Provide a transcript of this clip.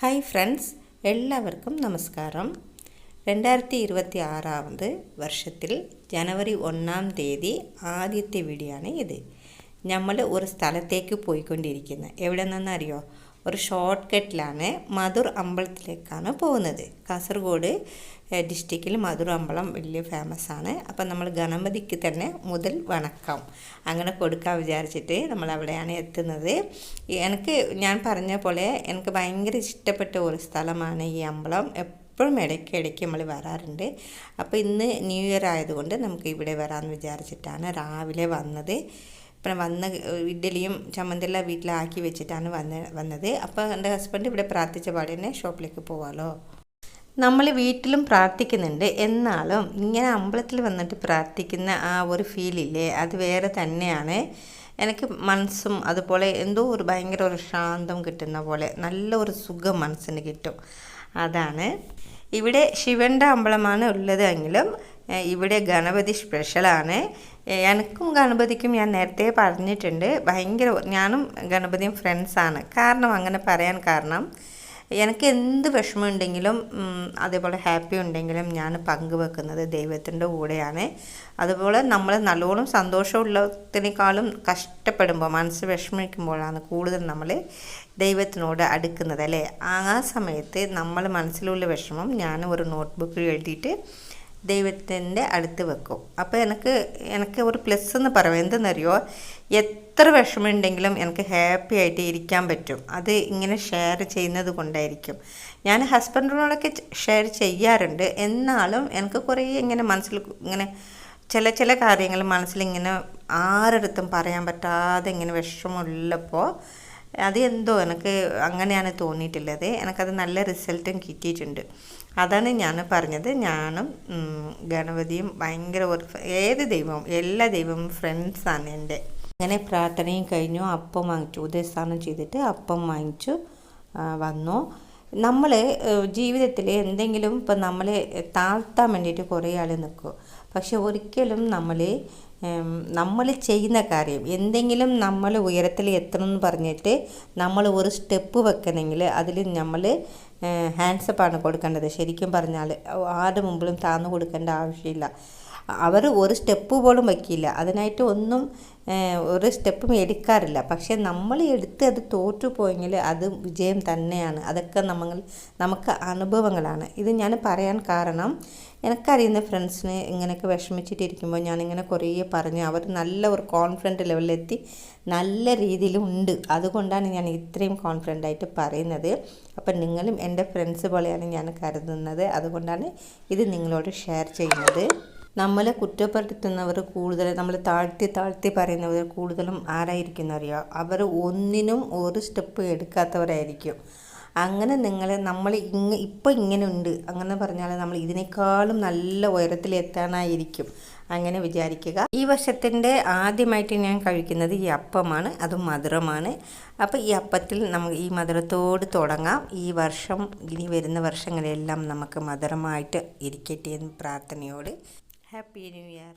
Hi friends എല്ലാവർക്കും നമസ്കാരം. രണ്ടായിരത്തി ഇരുപത്തി ആറാമത് വർഷത്തിൽ ജനുവരി ഒന്നാം തീയതി ആദ്യത്തെ വീഡിയോ ആണ് ഇത്. നമ്മൾ ഒരു സ്ഥലത്തേക്ക് പോയിക്കൊണ്ടിരിക്കുന്നത് എവിടെ നിന്നറിയോ ഒരു ഷോർട്ട് കട്ടിലാണ് മധുർ അമ്പലത്തിലേക്കാണ് പോകുന്നത്. കാസർഗോഡ് ഡിസ്ട്രിക്റ്റിൽ മധുർ അമ്പലം വലിയ ഫേമസ് ആണ്. അപ്പം നമ്മൾ ഗണപതിക്ക് തന്നെ മുതൽ വണക്കം. അങ്ങനെ കൊടുക്കാൻ വിചാരിച്ചിട്ട് നമ്മൾ അവിടെയാണ് എത്തുന്നത്. എനിക്ക് ഞാൻ പറഞ്ഞ പോലെ എനിക്ക് ഭയങ്കര ഇഷ്ടപ്പെട്ട ഒരു സ്ഥലമാണ് ഈ അമ്പലം. എപ്പോഴും ഇടയ്ക്ക് ഇടയ്ക്ക് നമ്മൾ വരാറുണ്ട്. അപ്പോൾ ഇന്ന് ന്യൂ ഇയർ ആയതുകൊണ്ട് നമുക്ക് ഇവിടെ വരാമെന്ന് വിചാരിച്ചിട്ടാണ് രാവിലെ വന്നത്. പിന്നെ വന്ന് ഇഡ്ഡലിയും ചമ്മന്തിയെല്ലാം വീട്ടിലാക്കി വെച്ചിട്ടാണ് വന്ന് വന്നത്. അപ്പോൾ എന്റെ ഹസ്ബൻഡ് ഇവിടെ പ്രാർത്ഥിച്ച പാടെ തന്നെ ഷോപ്പിലേക്ക് പോവാമല്ലോ നമ്മൾ വീട്ടിലും പ്രാർത്ഥിക്കുന്നുണ്ട്. എന്നാലും ഇങ്ങനെ അമ്പലത്തിൽ വന്നിട്ട് പ്രാർത്ഥിക്കുന്ന ആ ഒരു ഫീലില്ലേ അത് വേറെ തന്നെയാണ്. എനിക്ക് മനസ്സും അതുപോലെ എന്തോ ഒരു ഭയങ്കര ഒരു ശാന്തം കിട്ടുന്ന പോലെ നല്ല ഒരു സുഖം മനസ്സിന് കിട്ടും. അതാണ്. ഇവിടെ ശിവന്റെ അമ്പലമാണ് ഉള്ളതെങ്കിലും ഇവിടെ ഗണപതി സ്പെഷ്യലാണ്. എനിക്കും ഗണപതിക്കും ഞാൻ നേരത്തെ പറഞ്ഞിട്ടുണ്ട്. ഭയങ്കര ഞാനും ഗണപതിയും ഫ്രണ്ട്സാണ്. കാരണം അങ്ങനെ പറയാൻ കാരണം എനിക്ക് എന്ത് വിഷമമുണ്ടെങ്കിലും അതേപോലെ ഹാപ്പി ഉണ്ടെങ്കിലും ഞാൻ പങ്കുവെക്കുന്നത് ദൈവത്തിന്റെ കൂടെയാണ്. അതുപോലെ നമ്മൾ നല്ലോണം സന്തോഷമുള്ളതിനേക്കാളും കഷ്ടപ്പെടുമ്പോൾ മനസ്സ് വിഷമിക്കുമ്പോഴാണ് കൂടുതൽ നമ്മൾ ദൈവത്തിനോട് അടുക്കുന്നത് അല്ലേ? ആ സമയത്ത് നമ്മൾ മനസ്സിലുള്ള വിഷമം ഞാൻ ഒരു നോട്ട് ബുക്കിൽ എഴുതിയിട്ട് ദൈവത്തിന്റെ അടുത്ത് വെക്കും. അപ്പോൾ എനിക്ക് എനിക്ക് ഒരു പ്ലസ് എന്ന് പറയാം എന്തെന്നറിയോ എത്ര വിഷമമുണ്ടെങ്കിലും എനിക്ക് ഹാപ്പി ആയിട്ട് ഇരിക്കാൻ പറ്റും. അത് ഇങ്ങനെ ഷെയർ ചെയ്യുന്നത് കൊണ്ടായിരിക്കും. ഞാൻ ഹസ്ബൻഡിനോടൊക്കെ ഷെയർ ചെയ്യാറുണ്ട്. എന്നാലും എനിക്ക് കുറേ ഇങ്ങനെ മനസ്സിൽ ഇങ്ങനെ ചില ചില കാര്യങ്ങൾ മനസ്സിലിങ്ങനെ ആരടുത്തും പറയാൻ പറ്റാതെ ഇങ്ങനെ വിഷമമുള്ളപ്പോൾ അത് എന്തോ എനിക്ക് അങ്ങനെയാണ് തോന്നിയിട്ടുള്ളത്. എനിക്കത് നല്ല റിസൾട്ടും കിട്ടിയിട്ടുണ്ട്. അതാണ് ഞാൻ പറഞ്ഞത്. ഞാനും ഗണപതിയും ഭയങ്കര ഒരു ഏത് ദൈവവും എല്ലാ ദൈവവും ഫ്രണ്ട്സാണ് എന്റെ. അങ്ങനെ പ്രാർത്ഥനയും കഴിഞ്ഞു. അപ്പം വാങ്ങിച്ചു. ഉദയസ്ഥാനം ചെയ്തിട്ട് അപ്പം വാങ്ങിച്ചു വന്നു. നമ്മൾ ജീവിതത്തിൽ എന്തെങ്കിലും ഇപ്പം നമ്മളെ താഴ്ത്താൻ വേണ്ടിയിട്ട് കുറേ ആൾ നിൽക്കും. പക്ഷെ ഒരിക്കലും നമ്മൾ നമ്മൾ ചെയ്യുന്ന കാര്യം എന്തെങ്കിലും നമ്മൾ ഉയരത്തിൽ എത്തണം എന്ന് പറഞ്ഞിട്ട് നമ്മൾ ഒരു സ്റ്റെപ്പ് വെക്കണമെങ്കിൽ അതിൽ നമ്മൾ ഹാൻഡ്സപ്പാണ് കൊടുക്കേണ്ടത്. ശരിക്കും പറഞ്ഞാൽ ആരുടെ മുമ്പിലും താന്നു കൊടുക്കേണ്ട ആവശ്യമില്ല. അവർ ഒരു സ്റ്റെപ്പ് പോലും വയ്ക്കില്ല. അതിനായിട്ട് ഒന്നും ഒരു സ്റ്റെപ്പും എടുക്കാറില്ല പക്ഷേ നമ്മൾ എടുത്ത് അത് തോറ്റു പോയെങ്കിൽ അത് വിജയം തന്നെയാണ്. അതൊക്കെ നമ്മൾ നമുക്ക് അനുഭവങ്ങളാണ്. ഇത് ഞാൻ പറയാൻ കാരണം എനിക്കറിയുന്ന ഫ്രണ്ട്സിന് ഇങ്ങനെയൊക്കെ വിഷമിച്ചിട്ടിരിക്കുമ്പോൾ ഞാനിങ്ങനെ കുറേ പറഞ്ഞു. അവർ നല്ല ഒരു കോൺഫിഡന്റ് ലെവലിലെത്തി നല്ല രീതിയിലുണ്ട് അതുകൊണ്ടാണ് ഞാൻ ഇത്രയും കോൺഫിഡന്റ് ആയിട്ട് പറയുന്നത്. അപ്പം നിങ്ങളും എന്റെ ഫ്രണ്ട്സ് പോലെയാണ് ഞാൻ കരുതുന്നത്. അതുകൊണ്ടാണ് ഇത് നിങ്ങളോട് ഷെയർ ചെയ്യുന്നത്. നമ്മളെ കുറ്റപ്പെടുത്തുന്നവർ കൂടുതൽ നമ്മൾ താഴ്ത്തി താഴ്ത്തി പറയുന്നവർ കൂടുതലും ആരായിരിക്കും അറിയുക? അവർ ഒന്നിനും ഒരു സ്റ്റെപ്പ് എടുക്കാത്തവരായിരിക്കും. അങ്ങനെ നിങ്ങൾ നമ്മൾ ഇങ്ങ ഇപ്പം ഇങ്ങനെ ഉണ്ട് അങ്ങനെ പറഞ്ഞാൽ നമ്മൾ ഇതിനേക്കാളും നല്ല ഉയരത്തിലെത്താനായിരിക്കും അങ്ങനെ വിചാരിക്കുക. ഈ വർഷത്തിന്റെ ആദ്യമായിട്ട് ഞാൻ കഴിക്കുന്നത് ഈ അപ്പമാണ്. അതും മധുരമാണ്. അപ്പോൾ ഈ അപ്പത്തിൽ നമുക്ക് ഈ മധുരത്തോട് തുടങ്ങാം. ഈ വർഷം ഇനി വരുന്ന വർഷങ്ങളെല്ലാം നമുക്ക് മധുരമായിട്ട് ഇരിക്കട്ടെ എന്ന് പ്രാർത്ഥനയോട്. Happy new year